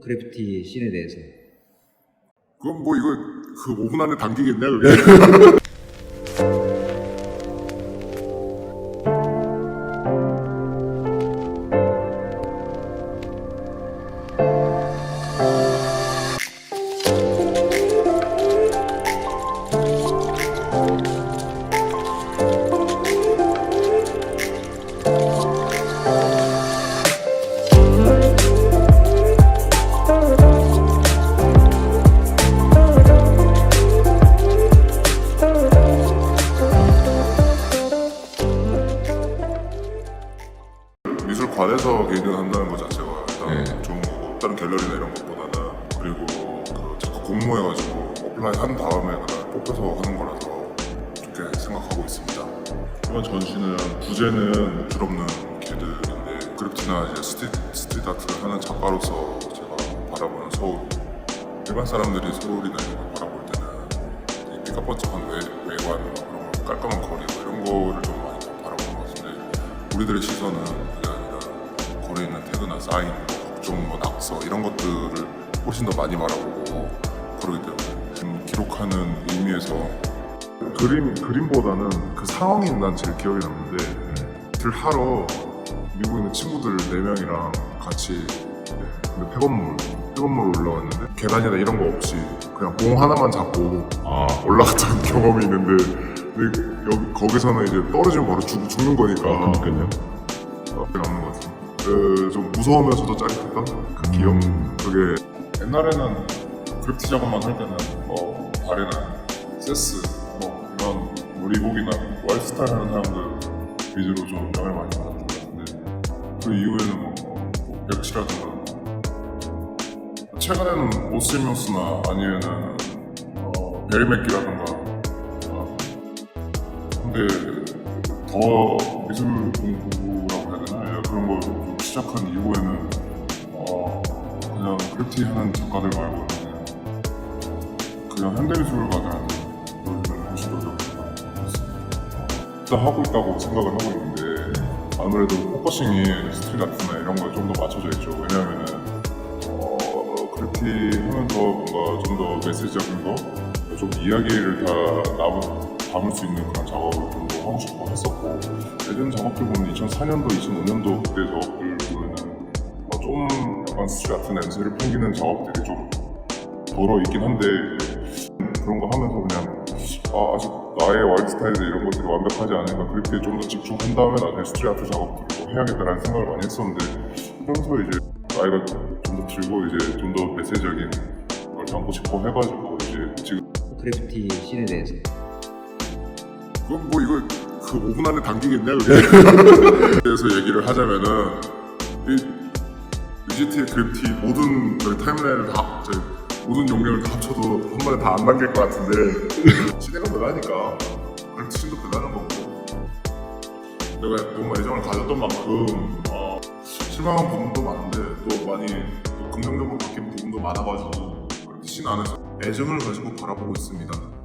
그래피티 씬에 대해서. 그건 뭐 이거 그 5분 안에 당기겠냐 그게 미술관에서 개인전 한다는 것 자체가 일단 네. 좋은 거고 다른 갤러리나 이런 것보다는 그리고 그 자꾸 공모해가지고 어플라이 한 다음에 그날 뽑혀서 하는 거라서 좋게 생각하고 있습니다. 이번 전시는 부제는 줄 없는 개들인데 그래프티나 이제 스트리트 아트를 하는 작가로서 제가 바라보는 서울 일반 사람들이 서울이나 이런 걸 바라볼 때는 되게 삐까뻔쩍한 외, 외관 그런 거, 깔끔한 거리 뭐 이런 거를 좀 많이 바라보는 것 같은데 우리들의 시선은 그게 있는 태그나 사인, 뭐 각종 뭐 낙서 이런 것들을 훨씬 더 많이 바라보고 그러기 때문에 좀 기록하는 의미에서 그림 그림보다는 그 상황이 난 제일 기억에 남는데 들 하러 미국에 있는 친구들 4명이랑 같이 그 폐건물 폐건물 올라왔는데 계단이나 이런 거 없이 그냥 공 하나만 잡고 아, 올라갔던 경험이 있는데 근데 여기 거기서는 이제 떨어지면 바로 죽, 죽는 거니까 그러니까요. 어, 남는 것 같아요. 그 좀 무서우면서도 짜릿했던 그 기억. 그게 옛날에는 그래프티 작업만 할 때는 뭐 발에는 세스 뭐 이런 뭐 리복이나 와이스타일 하는 사람들 위주로 좀 영향을 많이 받았던 것 같은데 그 이후에는 뭐, 뭐 벽치라든가 최근에는 오스미오스나 아니면은 어, 베리 맥기라든가 어, 근데 더 미술 공부라고 해야 되나 그런 걸 좀 시작한 이후에는 어, 그냥 그래프티 하는 작가들 말고 그냥, 그냥 현대미술가들한테 요즘은 훨씬 더. 진짜 하고 있다고 생각을 하고 있는데 아무래도 포커싱이 스트릿 아트나 이런 거에 좀 더 맞춰져 있죠. 왜냐하면은 어, 그래프티 하면서 뭔가 좀 더 메시지적인 거, 좀 이야기를 다 남을, 담을 수 있는 그런 작업을 하고 싶어 했었고, 예전 작업들 보면 2004년도, 2005년도 그때 작업들 보면은 어, 좀 약간 스트릿 아트 냄새를 풍기는 작업들이 좀 덜어 있긴 한데, 그런 거 하면서 그냥, 아, 아직 나의 와일드 스타일들 이런 것들이 완벽하지 않으니까 그래프티에 좀더 집중한 다음에 나중에 스트릿 아트 작업들을 또 해야겠다라는 생각을 많이 했었는데, 그러면서 이제 나이가 좀 더 들고 이제 좀 더 메시지적인 걸 담고 싶어 해가지고 이제 지금 그래피티 씬에 대해서 그건 뭐 이거 그 5분 안에 당기겠냐 그게 그래서 얘기를 하자면은 이 UGT의 그래프티 모든 타임라인을 다 모든 용량을 다 합쳐도 한 번에 다 안 당길 것 같은데 시대가 변하니까 그래프티 씬도 변하는 거고 내가 너무 애정을 가졌던 만큼 어, 실망한 부분도 많은데 또 많이 또 긍정적으로 바뀐 부분도 많아가지고 씬 안에서 애정을 가지고 바라보고 있습니다.